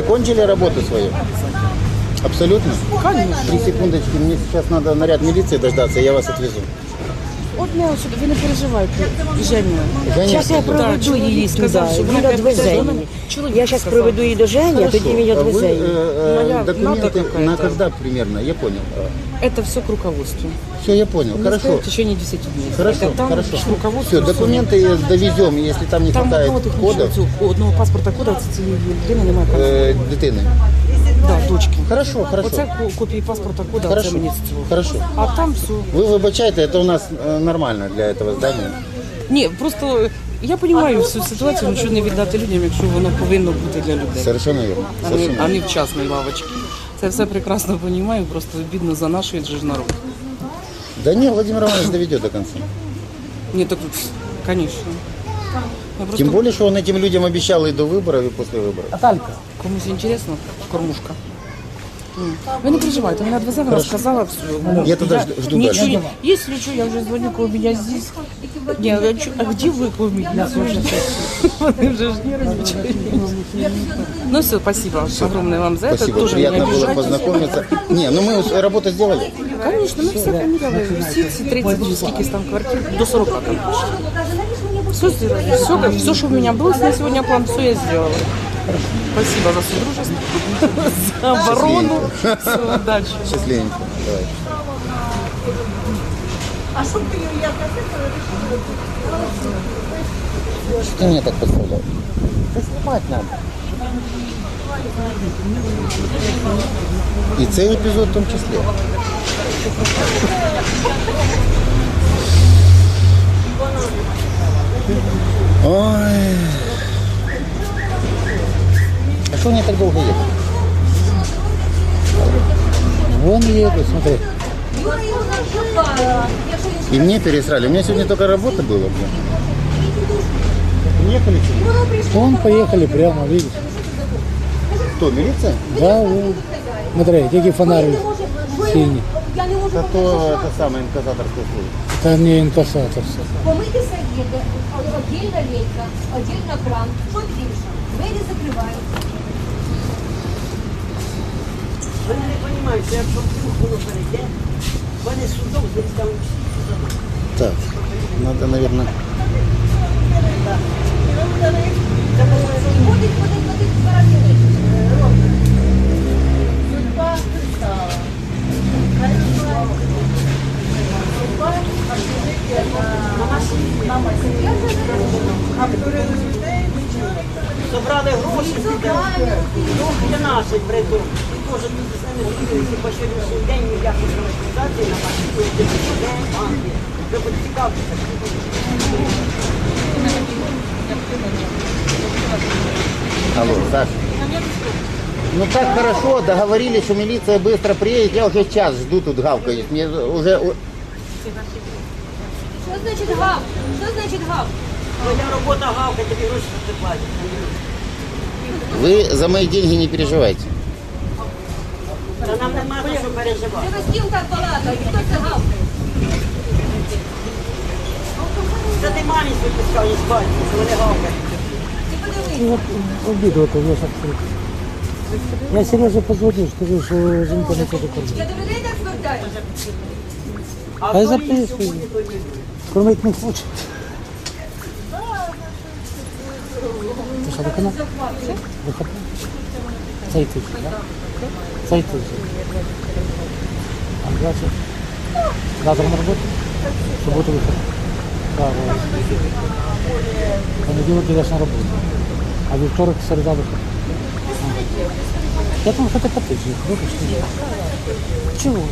закончили работу свою? Абсолютно? Конечно. Три секундочки, мне сейчас надо наряд милиции дождаться, я вас отвезу. От не сюди, ви не переживайте, Женю. Женя, Зараз я да, проведу чоловік її сказав, туди, що вона він відвезе п'ять її. хвилин. Чоловік Я зараз сказав. проведу її до Жені, а тоді він Хорошо. А вы, відвезе її. э, э, Моя документы надо на какая-то. когда примерно? Я понял. Это все к руководству. Все, я понял. Не Хорошо. стоит в течение 10 дней. Хорошо, Это там хорошо. к руководству. Все, документы довезем, если там не Там хватает одного технічного кодов цього, одного паспорта кода це цієї людини немає контролю. э, дитини. Да, дочки. Хорошо, хорошо. Оце ко- копії паспорта кода, це Хорошо, мені з цього. хорошо. А там все. Ви вибачайте, це у нас е, нормально для этого здання. Ні, просто я розумію всю ситуацію, нічого не віддати людям, якщо воно повинно бути для людей. Совершенно вірно. А не, Совершенно. а не в частній лавочці. Це все прекрасно розумію, просто бідно за наш же ж народ. Да не, Владимир Иванович доведет до конца. Ні, так, звісно. Я просто Тем более, что он этим людям обещал и до выборов, и после выборов. комусь інтересно, кормушка. М. Ви не переживайте, вона відвезе, вона сказала все. Я тогда жду- жду ничего, дальше. не- Если что, я уже звоню, у меня здесь. Не, а чё- а где вы, у меня уже? Вони вже ж нервничають. Ну все, спасибо огромное вам за это. Спасибо, Тоже не приятно было обижайтесь. познакомиться. Не, ну мы с- работу сделали. Конечно, ми все поміряли. Всі ці 30 чи скільки там квартир, до 40 там почти. Все сделали. Все, как- все, что у меня было на сегодня план, все я сделала. Спасибо за содружество, за оборону. Все, удачи. Счастливенько. Давай. Что ты меня так подставляешь? Да снимать надо. І цей епізод в тому числі. Ой. А что они так долго едут? Вон едут, смотри. И мне пересрали. У меня сегодня только работа была. блин. Приехали сюда? Вон поехали прямо, видишь? Кто, милиция? Да, вот. Смотри, який фонарь синий. Это то, это самое инкассаторское слово. Это не инкассатор. все. Помитися їде, отдільна лейка, отдільна кран. Що більше? Двері закриваються. Вони не розуміють, що якщо вдруг воно перейде, вони судом зацікавлені всі судами. Так. Надо, наверное. Ходить, ходить, ходить, параліли. Судьба пристала. Хай Собрали гроші, 12 притом. І теж тут з ними зустрілися по сьогоднішній день ніякої приватизації на машину, де день, банки. Ви будете цікавитися. Алло, Саша. Ну так хорошо, договорились, что милиция быстро приедет. Я уже час жду тут гавкаюсь. Мне уже... Що значить гав? Що значить гав? Твоя робота гавка, тобі гроші не платять. Вы за мои деньги не переживайте. Та нам нема що переживати. Це розкілка палата, хто це гавкає? Це ти мамі випускав із батьки, вони гавкають. Ти подивись. Ну, Обідувати, я ж абсолютно. Я Сережа позвонив, що жінка не каже кормить. Я до людей так звертаюся. А й записує. Кормить не хоче. Ти що, виконав? Виконав? Цей тиждень, так? Цей тиждень. А завтра? Завтра на роботу? Суботу виходить. Так, ось. Понеділок йдеш на роботу. А вівторок, середа виходить. Я думаю, що ти по тижні. Вибачте. Чого?